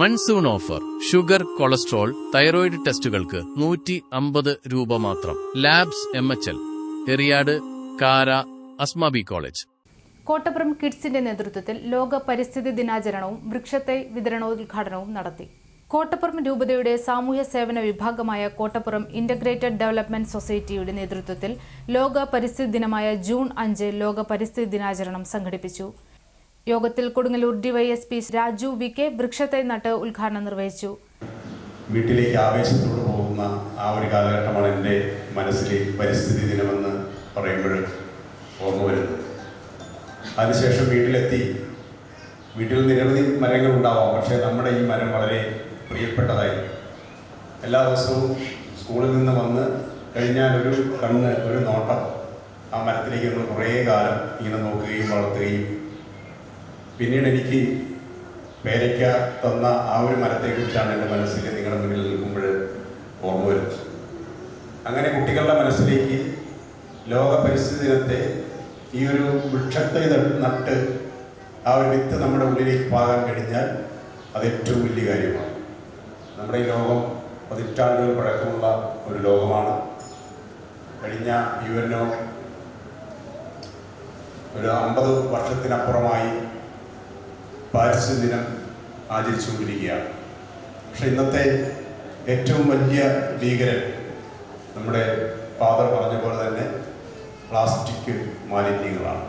Monsoon offer. Sugar cholesterol thyroid ടെസ്റ്റുകൾക്ക് നൂറ്റി അമ്പത് രൂപ മാത്രം. Labs M H L. Eriyad Kara Asmabi college. Kottappuram കിഡ്സിന്റെ നേതൃത്വത്തിൽ ലോക പരിസ്ഥിതി ദിനാചരണവും വൃക്ഷത്തെ വിതരണോദ്ഘാടനവും നടത്തി. കോട്ടപ്പുറം രൂപതയുടെ സാമൂഹ്യ സേവന വിഭാഗമായ കോട്ടപ്പുറം ഇന്റഗ്രേറ്റഡ് ഡെവലപ്മെന്റ് സൊസൈറ്റിയുടെ നേതൃത്വത്തിൽ ലോക പരിസ്ഥിതി ദിനമായ ജൂൺ അഞ്ച് ലോക പരിസ്ഥിതി ദിനാചരണം സംഘടിപ്പിച്ചു. യോഗത്തിൽ Kodungallur DYSP Raju V K വൃക്ഷത്തെ നട്ട് ഉദ്ഘാടനം നിർവഹിച്ചു. വീട്ടിലേക്ക് ആവേശത്തോട് പോകുന്ന ആ ഒരു കാലഘട്ടമാണ് എന്റെ മനസ്സിലെ പരിസ്ഥിതി ദിനമെന്ന് പറയുമ്പോൾ ഓർമ്മ വരുന്നത്. അതിനുശേഷം വീട്ടിലെത്തി. വീട്ടിൽ നിരവധി മരങ്ങൾ ഉണ്ടാവാം പക്ഷേ നമ്മുടെ ഈ മരം വളരെ പ്രിയപ്പെട്ടതായി. എല്ലാ ദിവസവും സ്കൂളിൽ നിന്ന് വന്ന് കഴിഞ്ഞാൽ ഒരു കണ്ണ് ഒരു നോട്ടം ആ മരത്തിലേക്ക് നമ്മൾ കുറേ കാലം ഇങ്ങനെ നോക്കുകയും വളർത്തുകയും പിന്നീട് എനിക്ക് പേരയ്ക്ക തന്ന ആ ഒരു മരത്തെക്കുറിച്ചാണ് എന്റെ മനസ്സിൽ നിങ്ങളുടെ മുന്നിൽ നിൽക്കുമ്പോൾ ഓർമ്മ വരുന്നത്. അങ്ങനെ കുട്ടികളുടെ മനസ്സിലേക്ക് ലോക പരിസ്ഥിതി ദിനത്തെ ഈ ഒരു വൃക്ഷത്തെ നട്ട് ആ ഒരു വിത്ത് നമ്മുടെ ഉള്ളിലേക്ക് പാകാൻ കഴിഞ്ഞാൽ അത് ഏറ്റവും വലിയ കാര്യമാണ്. നമ്മുടെ ഈ ലോകം പതിറ്റാണ്ടുകൾ പഴക്കമുള്ള ഒരു ലോകമാണ്. കഴിഞ്ഞ യു എൻ ഒരു അമ്പത് വർഷത്തിനപ്പുറമായി പാരിസ്ഥിതിക ദിനം ആചരിച്ചുകൊണ്ടിരിക്കുകയാണ്. പക്ഷെ ഇന്നത്തെ ഏറ്റവും വലിയ ഭീകരൻ നമ്മുടെ ഫാദർ പറഞ്ഞ പോലെ തന്നെ പ്ലാസ്റ്റിക് മാലിന്യങ്ങളാണ്.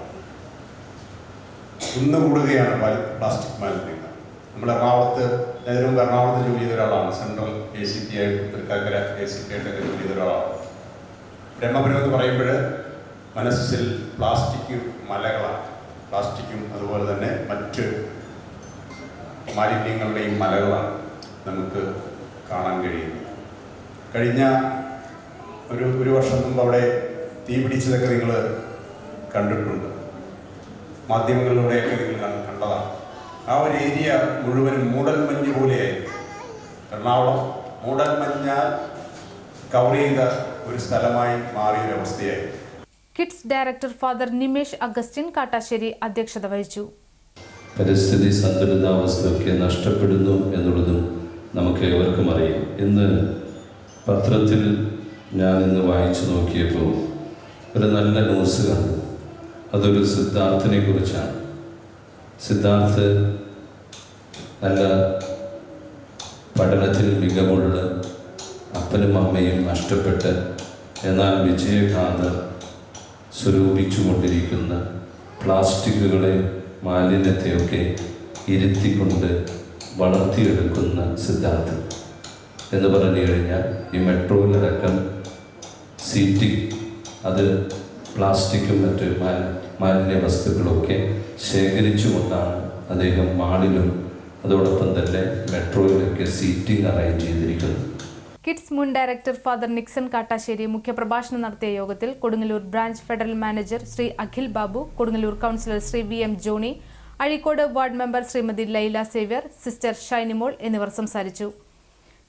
ഇന്ന് കൂടുകയാണ് പ്ലാസ്റ്റിക് മാലിന്യങ്ങൾ. നമ്മൾ എറണാകുളത്ത് ഏതെങ്കിലും എറണാകുളത്ത് ജോലി ചെയ്ത ഒരാളാണ്. സെൻട്രൽ എ സി പി ആയിട്ട് തൃക്കാക്കര എ സി പി ആയിട്ടൊക്കെ ജോലി ചെയ്ത ഒരാളാണ്. ബ്രഹ്മപുരം എന്ന് പറയുമ്പോൾ മനസ്സിൽ പ്ലാസ്റ്റിക് മലകളാണ്. പ്ലാസ്റ്റിക്കും അതുപോലെ തന്നെ മറ്റ് മാലിന്യങ്ങളുടെയും മലകളാണ് നമുക്ക് കാണാൻ കഴിയുന്നത്. കഴിഞ്ഞ ഒരു ഒരു വർഷം മുമ്പ് അവിടെ തീ പിടിച്ചതൊക്കെ നിങ്ങൾ കണ്ടിട്ടുണ്ട്. മാധ്യമങ്ങളിലൂടെയൊക്കെ നിങ്ങൾ കണ്ട- കണ്ടതാണ്. ആ ഒരു ഏരിയ മുഴുവനും മൂടൽമഞ്ഞ് പോലെയായി എറണാകുളം മൂടൽമഞ്ഞാൽ കവർ ചെയ്ത ഒരു സ്ഥലമായി മാറിയൊരവസ്ഥയായി KIDS director father Nimesh Augustine Kattassery അധ്യക്ഷത വഹിച്ചു. പരിസ്ഥിതി സന്തുലിതാവസ്ഥയൊക്കെ നഷ്ടപ്പെടുന്നു എന്നുള്ളതും നമുക്ക് ഏവർക്കും അറിയാം. ഇന്ന് പത്രത്തിൽ ഞാൻ ഇന്ന് വായിച്ചു നോക്കിയപ്പോൾ ഒരു നല്ല ന്യൂസ് കണ്ടു. അതൊരു സിദ്ധാർത്ഥിനെ കുറിച്ചാണ്. സിദ്ധാർത്ഥ് നല്ല പഠനത്തിൽ മികവുള്ള അപ്പനും അമ്മയും നഷ്ടപ്പെട്ട് എന്നാൽ വിജയഗാഥ സ്വരൂപിച്ചുകൊണ്ടിരിക്കുന്ന പ്ലാസ്റ്റിക്കുകളെ മാലിന്യത്തെയൊക്കെ ഇരുത്തിക്കൊണ്ട് വളർത്തിയെടുക്കുന്ന സിദ്ധാന്തം എന്ന് പറഞ്ഞു കഴിഞ്ഞാൽ ഈ മെട്രോയിലടക്കം സീറ്റിംഗ് അത് പ്ലാസ്റ്റിക്കും മറ്റ് മാലി മാലിന്യ വസ്തുക്കളൊക്കെ ശേഖരിച്ചുകൊണ്ടാണ് അദ്ദേഹം മാളിലും അതോടൊപ്പം തന്നെ മെട്രോയിലൊക്കെ സീറ്റിംഗ് അറേഞ്ച് ചെയ്തിരിക്കുന്നത്. കിഡ്സ് മുൻ ഡയറക്ടർ ഫാദർ നിക്സൺ കാട്ടാശ്ശേരി മുഖ്യപ്രഭാഷണം നടത്തിയ യോഗത്തിൽ Kodungallur branch Federal manager Shri Akhil Babu Kodungallur councillor Shri V M Johny Azhikode ward member Shrimati Laila Xavier sister Shinymol എന്നിവർ സംസാരിച്ചു.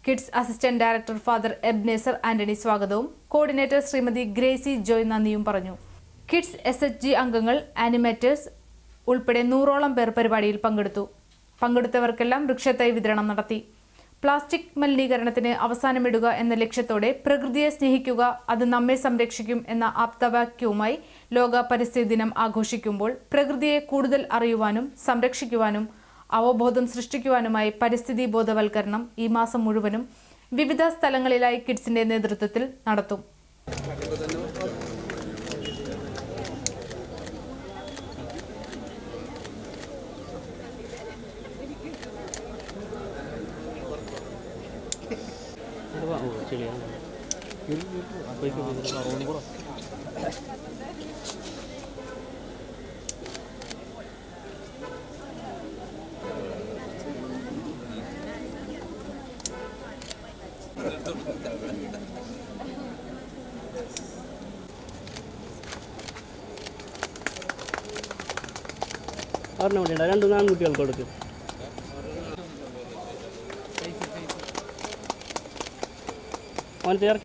KIDS assistant director father Ebenezer Antony സ്വാഗതവും. Coordinator Shrimati Gracy Joy നന്ദിയും പറഞ്ഞു. KIDS S H G അംഗങ്ങൾ animators ഉൾപ്പെടെ നൂറോളം പേർ പരിപാടിയിൽ പങ്കെടുത്തു. പങ്കെടുത്തവർക്കെല്ലാം വൃക്ഷത്തൈ വിതരണം നടത്തി. പ്ലാസ്റ്റിക് മലിനീകരണത്തിന് അവസാനമിടുക എന്ന ലക്ഷ്യത്തോടെ പ്രകൃതിയെ സ്നേഹിക്കുക അത് നമ്മെ സംരക്ഷിക്കും എന്ന ആപ്തവാക്യവുമായി ലോക പരിസ്ഥിതി ദിനം ആഘോഷിക്കുമ്പോൾ പ്രകൃതിയെ കൂടുതൽ അറിയുവാനും സംരക്ഷിക്കുവാനും അവബോധം സൃഷ്ടിക്കുവാനുമായി പരിസ്ഥിതി ബോധവൽക്കരണം ഈ മാസം മുഴുവനും വിവിധ സ്ഥലങ്ങളിലായി കിഡ്സിന്റെ നേതൃത്വത്തിൽ നടത്തും. ചെളിയാണ് അപ്പോഴേക്കും അറുപത് കൂടെ ഒരെണ്ണം കൂടി രണ്ട് ആൺകുട്ടികൾക്ക് കൊടുക്കും. അവൻ ചേർ